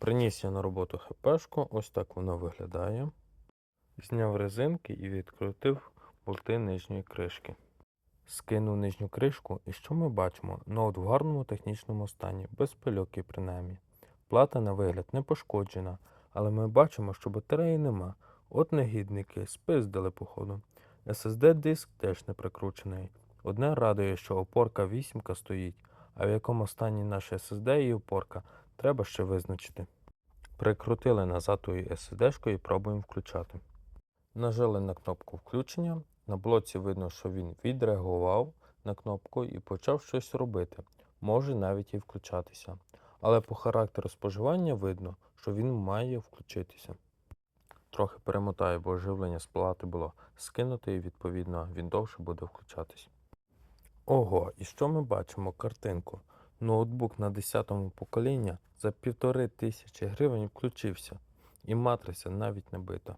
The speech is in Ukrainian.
Приніс я на роботу хпшку, ось так воно виглядає. Зняв резинки і відкрутив болти нижньої кришки. Скинув нижню кришку, і що ми бачимо? Ноут в гарному технічному стані, без пильоки принаймні. Плата на вигляд не пошкоджена, але ми бачимо, що батареї нема. От негідники, спиздили походу. SSD диск теж не прикручений. Одне радує, що опорка 8 стоїть, а в якому стані наш SSD і опорка, треба ще визначити. Прикрутили назад тою SSD і пробуємо включати. Нажали на кнопку включення. На блоці видно, що він відреагував на кнопку і почав щось робити, може навіть і включатися. Але по характеру споживання видно, що він має включитися. Трохи перемотаю, бо живлення з плати було скинуте і відповідно він довше буде включатись. Ого, і що ми бачимо? Картинку. Ноутбук на 10-му покоління за півтори тисячі гривень включився, і матриця навіть не бита.